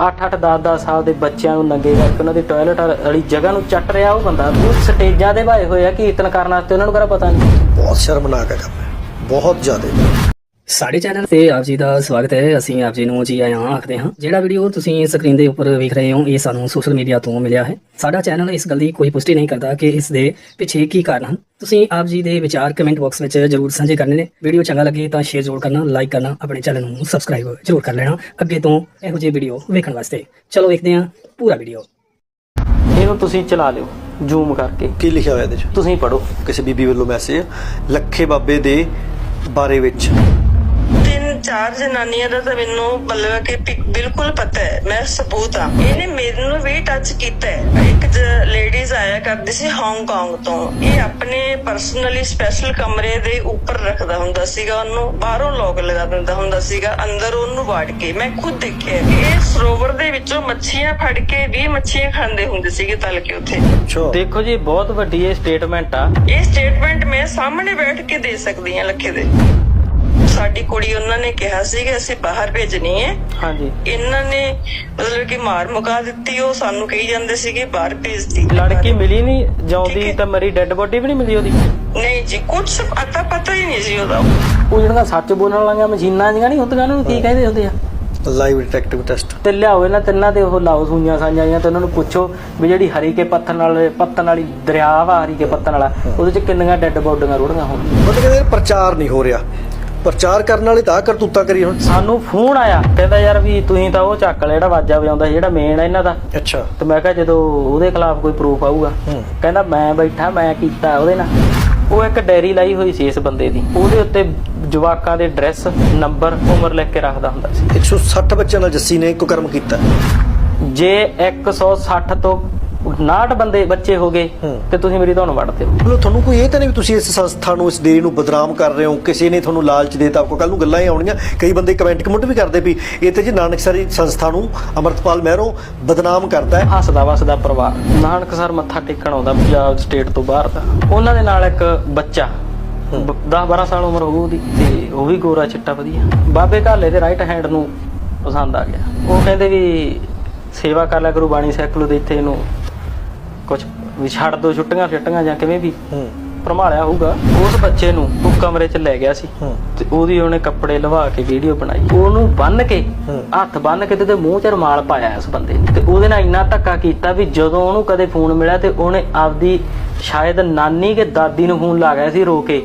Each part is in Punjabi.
8-8 10-10 ਸਾਲ ਦੇ ਬੱਚਿਆਂ ਨੂੰ ਨੰਗੇ ਕਰਕੇ ਉਹਨਾਂ ਦੀ ਟਾਇਲਟ ਵਾਲੀ ਜਗ੍ਹਾ ਨੂੰ ਚੱਟ ਰਿਹਾ ਉਹ ਬੰਦਾ। ਉਹ ਸਟੇਜਾਂ ਦੇ ਭਾਏ ਹੋਏ ਆ ਕੀਰਤਨ ਕਰਨ ਵਾਸਤੇ ਉਹਨਾਂ ਨੂੰ ਕਿਹੜਾ ਪਤਾ ਨਹੀਂ। ਬਹੁਤ ਸ਼ਰਮਨਾਕ ਹੈ ਕੰਮ ਬਹੁਤ ਜ਼ਿਆਦਾ। ਸਾਡੇ ਚੈਨਲ ਤੇ ਆਪ ਜੀ ਦਾ ਸਵਾਗਤ ਹੈ। ਅਸੀਂ ਆਪ ਜੀ ਨੂੰ ਜੀ ਆਇਆਂ ਆਖਦੇ ਹਾਂ। ਜਿਹੜਾ ਵੀਡੀਓ ਤੁਸੀਂ ਸਕਰੀਨ ਦੇ ਉੱਪਰ ਵੇਖ ਰਹੇ ਹੋ ਇਹ ਸਾਨੂੰ ਸੋਸ਼ਲ ਮੀਡੀਆ ਤੋਂ ਮਿਲਿਆ ਹੈ। ਸਾਡਾ ਚੈਨਲ ਇਸ ਗੱਲ ਦੀ ਕੋਈ ਪੁਸ਼ਟੀ ਨਹੀਂ ਕਰਦਾ ਕਿ ਇਸ ਦੇ ਪਿੱਛੇ ਕੀ ਕਾਰਨ ਹਨ। ਤੁਸੀਂ ਆਪ ਜੀ ਦੇ ਵਿਚਾਰ ਕਮੈਂਟ ਬਾਕਸ ਵਿੱਚ ਜਰੂਰ ਸਾਂਝੇ ਕਰਨੇ ਨੇ। ਵੀਡੀਓ ਚੰਗਾ ਲੱਗੇ ਤਾਂ ਸ਼ੇਅਰ ਜ਼ਰੂਰ ਕਰਨਾ ਲਾਈਕ ਕਰਨਾ ਆਪਣੇ ਚੈਨਲ ਨੂੰ ਸਬਸਕ੍ਰਾਈਬ ਜ਼ਰੂਰ ਕਰ ਲੈਣਾ। ਅੱਗੇ ਤੋਂ ਇਹੋ ਜਿਹੇ ਵੀਡੀਓ ਵੇਖਣ ਵਾਸਤੇ। ਚਲੋ ਵੇਖਦੇ ਹਾਂ ਪੂਰਾ ਵੀਡੀਓ ਇਹਨੂੰ ਤੁਸੀਂ ਚਲਾ ਲਿਓ ਜ਼ੂਮ ਕਰਕੇ। ਕੀ ਲਿਖਿਆ ਹੋਇਆ ਇਹਦੇ 'ਚ? ਤੁਸੀਂ ਪੜੋ ਕਿਸੇ ਬੀਬੀ ਵੱਲੋਂ ਮੈਸੇਜ ਲੱਖੇ ਬਾਬੇ ਦੇ ਬਾਰੇ ਵਿੱਚ। ਚਾਰ ਜਨਾਨੀਆਂ ਦਾ ਤਾਂ ਮੈਨੂੰ ਮਤਲਬ ਕਿ ਬਿਲਕੁਲ ਪਤਾ ਹੈ ਮੈਂ ਸਬੂਤ ਆ ਇਹਨੇ ਮੈਨੂੰ ਵੀ ਟੱਚ ਕੀਤਾ ਹੈ। ਇੱਕ ਲੇਡੀਜ਼ ਆਇਆ ਕਰਦੀ ਸੀ ਹਾਂਗਕਾਂਗ ਤੋਂ। ਇਹ ਆਪਣੇ ਪਰਸਨਲੀ ਸਪੈਸ਼ਲ ਕਮਰੇ ਦੇ ਉੱਪਰ ਰੱਖਦਾ ਹੁੰਦਾ ਸੀਗਾ ਉਹਨੂੰ ਬਾਹਰੋਂ ਲੋਕ ਲਗਾ ਦਿੰਦਾ ਹੁੰਦਾ ਸੀਗਾ ਅੰਦਰ ਉਹਨੂੰ ਵਾੜ ਕੇ। ਮੈਂ ਖੁਦ ਦੇਖਿਆ ਇਹ ਸਰੋਵਰ ਦੇ ਵਿੱਚੋਂ ਮੱਛੀਆਂ ਫੜ ਕੇ ਵੀ ਮੱਛੀਆਂ ਖਾਂਦੇ ਹੁੰਦੇ ਸੀਗੇ ਤਲ ਕੇ ਉੱਥੇ। ਦੇਖੋ ਜੀ ਬਹੁਤ ਵੱਡੀ ਇਹ ਸਟੇਟਮੈਂਟ ਆ। ਇਹ ਸਟੇਟਮੈਂਟ ਮੈਂ ਸਾਹਮਣੇ ਬੈਠ ਕੇ ਦੇ ਸਕਦੀ ਹਾਂ ਲੱਖੇ ਦੇ। ਸਾਡੀ ਕੁੜੀ ਉਹਨਾਂ ਨੇ ਕਿਹਾ ਸੀ ਕਿ ਅਸੀਂ ਬਾਹਰ ਭੇਜਣੀ ਹੈ। ਹਾਂਜੀ। ਇਹਨਾਂ ਨੇ ਮਤਲਬ ਕਿ ਮਾਰ ਮੁਕਾ ਦਿੱਤੀ ਉਹ ਸਾਨੂੰ ਕਹੀ ਜਾਂਦੇ ਸੀਗੇ ਬਾਹਰ ਭੇਜਤੀ। ਲੜਕੀ ਮਿਲੀ ਨਹੀਂ ਹੈ। ਤਾਂ ਮਰੀ ਡੈੱਡ ਬੋਡੀ ਵੀ ਨਹੀਂ ਮਿਲੀ ਉਹਦੀ? ਨਹੀਂ ਜੀ ਕੁਝ ਅਤਾ ਪਤਾ ਹੀ ਨਹੀਂ ਸੀ ਉਹਦਾ। ਉਹ ਜਿਹੜੀਆਂ ਸੱਚ ਬੋਲਣ ਵਾਲੀਆਂ ਮਸ਼ੀਨਾਂ ਜੀਆਂ ਨਹੀਂ ਹੁੰਦੀਆਂ ਉਹਨਾਂ ਨੂੰ ਕੀ ਕਹਿੰਦੇ ਹੁੰਦੇ ਆ? ਲਾਈਵ ਡਿਟੈਕਟਿਵ ਟੈਸਟ ਤੇ ਲਿਆਓ ਇਹਨਾਂ ਤਿੰਨਾਂ ਦੇ ਉਹ ਲਾਓ ਸੂਈਆਂ ਸਾਂਝਾਂ ਜਿਹੀਆਂ ਤੇ ਉਹਨਾਂ ਨੂੰ ਪੁੱਛੋ ਵੀ ਜਿਹੜੀ ਹਰੀ ਕੇ ਪੱਤਨ ਨਾਲ ਪੱਤਨ ਵਾਲੀ ਦਰਿਆ ਵਾ ਹਰੀ ਕੇ ਪੱਤਨ ਵਾਲਾ ਉਹਦੇ ਚ ਕਿੰਨੀਆਂ ਡੈੱਡ ਬੋਡੀਆਂ ਰੁੜੀਆਂ ਹੋਣ ਮਤਲਬ ਕਹਿੰਦੇ ਪ੍ਰਚਾਰ ਨਹੀਂ ਹੋ ਰਿਹਾ। ਪ੍ਰਚਾਰ ਕਰਨ ਵਾਲੇ ਤਾਂ ਆਹ ਕਰਤੂਤਾਂ ਕਰੀ ਹੁਣ। ਸਾਨੂੰ ਫੋਨ ਆਇਆ ਕਹਿੰਦਾ ਯਾਰ ਵੀ ਤੁਸੀਂ ਤਾਂ ਉਹ ਚੱਕ ਲਿਆ ਜਿਹੜਾ ਵਾਜਾ ਵਜਾਉਂਦਾ ਸੀ, ਜਿਹੜਾ ਮੇਨ ਆ ਇਹਨਾਂ ਦਾ। ਅੱਛਾ। ਤੇ ਮੈਂ ਕਿਹਾ ਜਦੋਂ ਉਹਦੇ ਖਿਲਾਫ ਕੋਈ ਪ੍ਰੂਫ ਆਊਗਾ ਹੂੰ। ਕਹਿੰਦਾ ਮੈਂ ਬੈਠਾ ਮੈਂ ਕੀਤਾ ਉਹਦੇ ਨਾਲ। ਉਹ ਇੱਕ ਡੈਰੀ ਲਾਈ ਹੋਈ ਸੀ ਇਸ ਬੰਦੇ ਦੀ। ਉਹਦੇ ਉੱਤੇ ਜਵਾਕਾਂ ਦੇ ਐਡਰੈਸ ਨੰਬਰ ਉਮਰ ਲਿਖ ਕੇ ਰੱਖਦਾ ਹੁੰਦਾ ਸੀ। 160 ਬੱਚਿਆਂ ਨਾਲ ਜੱਸੀ ਨੇ ਕੁਕਰਮ ਕੀਤਾ। ਜੇ 160 ਤੋਂ 59 ਬੰਦੇ ਬੱਚੇ ਹੋ ਗਏ। ਤੇ ਤੁਸੀਂ ਮੇਰੀ ਤੁਹਾਨੂੰ ਵੜਦੇ ਹੋ। ਮਤਲਬ ਤੁਹਾਨੂੰ ਕੋਈ ਇਹ ਤਾਂ ਨਹੀਂ ਵੀ ਤੁਸੀਂ ਇਸ ਸੰਸਥਾ ਨੂੰ ਇਸ ਡੇਰੀ ਨੂੰ ਬਦਨਾਮ ਕਰ ਰਹੇ ਹੋ ਕਿਸੇ ਨੇ ਤੁਹਾਨੂੰ ਲਾਲਚ ਦੇਤਾ ਕੋ ਕੱਲ ਨੂੰ ਗੱਲਾਂ ਹੀ ਆਉਣੀਆਂ ਕਈ ਬੰਦੇ ਕਮੈਂਟ ਕਮੈਂਟ ਵੀ ਕਰਦੇ ਵੀ ਇਹ ਤੇ ਜੀ ਨਾਨਕਸਰੀ ਸੰਸਥਾ ਨੂੰ ਅਮਰਤਪਾਲ ਮਹਿਰੋ ਬਦਨਾਮ ਕਰਦਾ ਹੈ। ਹੱਸਦਾ ਵਸਦਾ ਪਰਿਵਾਰ। ਨਾਨਕ ਸਰ ਮੱਥਾ ਟੇਕਣ ਆਉਂਦਾ ਪੰਜਾਬ ਸਟੇਟ ਤੋਂ ਬਾਹਰ ਦਾ। ਉਹਨਾਂ ਦੇ ਨਾਲ ਇੱਕ ਬੱਚਾ 10 12 ਸਾਲ ਉਮਰ ਹੋਊ ਉਹਦੀ ਤੇ ਉਹ ਵੀ ਗੋਰਾ ਚਿੱਟਾ ਵਧੀਆ। ਬਾਬੇ ਘਾਲੇ ਦੇ ਰਾਈਟ ਹੈਂਡ ਨੂੰ ਪਸੰਦ ਆ ਗਿਆ। ਉਹ ਕਹਿੰਦੇ ਵੀ ਸੇਵਾ ਕਰ ਲਿਆ ਕਰੂ ਬਾਣੀ ਸੈਕਲੂ ਦੇ ਇੱਥੇ ਇਹਨੂੰ। ਕੁਝ ਵੀ ਛੱਡ ਦੋ ਛੁੱਟੀਆਂ ਛੱਟੀਆਂ ਜਾਂ ਕਿਵੇਂ ਵੀ ਹੂੰ। ਭਰਮਾਲਿਆ ਹੋਊਗਾ। ਉਸ ਬੱਚੇ ਨੂੰ ਉਹ ਕਮਰੇ 'ਚ ਲੈ ਗਿਆ ਸੀ। ਤੇ ਉਹਦੀ ਉਹਨੇ ਕੱਪੜੇ ਲਵਾ ਕੇ ਵੀਡੀਓ ਬਣਾਈ। ਉਹਨੂੰ ਬੰਨ ਕੇ। ਹੱਥ ਬੰਨ ਕੇ ਤੇ ਉਹਦੇ ਮੂੰਹ 'ਚ ਰੁਮਾਲ ਪਾਇਆ ਇਸ ਬੰਦੇ ਨੇ। ਤੇ ਉਹਦੇ ਨਾਲ ਇੰਨਾ ਧੱਕਾ ਕੀਤਾ ਵੀ ਜਦੋਂ ਉਹਨੂੰ ਕਦੇ ਫੋਨ ਮਿਲਿਆ ਤੇ ਉਹਨੇ ਆਪਦੀ ਸ਼ਾਇਦ ਨਾਨੀ ਕੇ ਦਾਦੀ ਨੂੰ ਫੋਨ ਲਾ ਗਿਆ ਸੀ ਰੋ ਕੇ।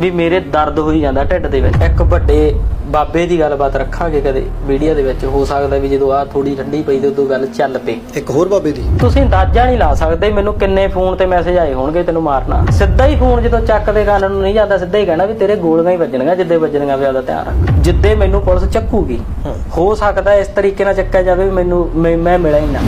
ਵੀ ਮੇਰੇ ਦਰਦ ਹੋਈ ਜਾਂਦਾ ਢਿੱਡ ਦੇ ਵਿੱਚ। ਇੱਕ ਵੱਡੇ ਬਾਬੇ ਦੀ ਗੱਲਬਾਤ ਰੱਖਾਂਗੇ ਕਦੇ ਵੀਡੀਓ ਦੇ ਵਿੱਚ। ਹੋ ਸਕਦਾ ਵੀ ਜਦੋਂ ਆ ਥੋੜੀ ਠੰਡੀ ਪਈ ਤੇ ਉਦੋਂ ਗੱਲ ਚੱਲ ਪਏ। ਇੱਕ ਹੋਰ ਬਾਬੇ ਦੀ। ਤੁਸੀਂ ਅੰਦਾਜ਼ਾ ਨਹੀਂ ਲਾ ਸਕਦੇ ਮੈਨੂੰ ਕਿੰਨੇ ਫੋਨ ਤੇ ਮੈਸੇਜ ਆਏ ਹੋਣਗੇ ਤੈਨੂੰ ਮਾਰਨਾ। ਸਿੱਧਾ ਹੀ ਫੋਨ ਜਦੋਂ ਚੱਕਦੇ ਕੰਨ ਨੂੰ ਨਹੀਂ ਜਾਂਦਾ ਸਿੱਧਾ ਹੀ ਕਹਿਣਾ ਵੀ ਤੇਰੇ ਗੋਲੀਆਂ ਹੀ ਵੱਜਣਗੀਆਂ ਜਿੱਦੇ ਵੱਜਣਗੀਆਂ ਵੀ ਉਹਦਾ ਧਿਆਨ ਰੱਖ ਜਿੱਦੇ ਮੈਨੂੰ ਪੁਲਿਸ ਚੱਕੂਗੀ। ਹੂੰ। ਸਕਦਾ ਇਸ ਤਰੀਕੇ ਨਾਲ ਚੱਕਿਆ ਜਾਵੇ ਵੀ ਮੈਨੂੰ ਮੈਂ ਮੈਂ ਮਿਲਿਆ ਹੀ ਨਾ।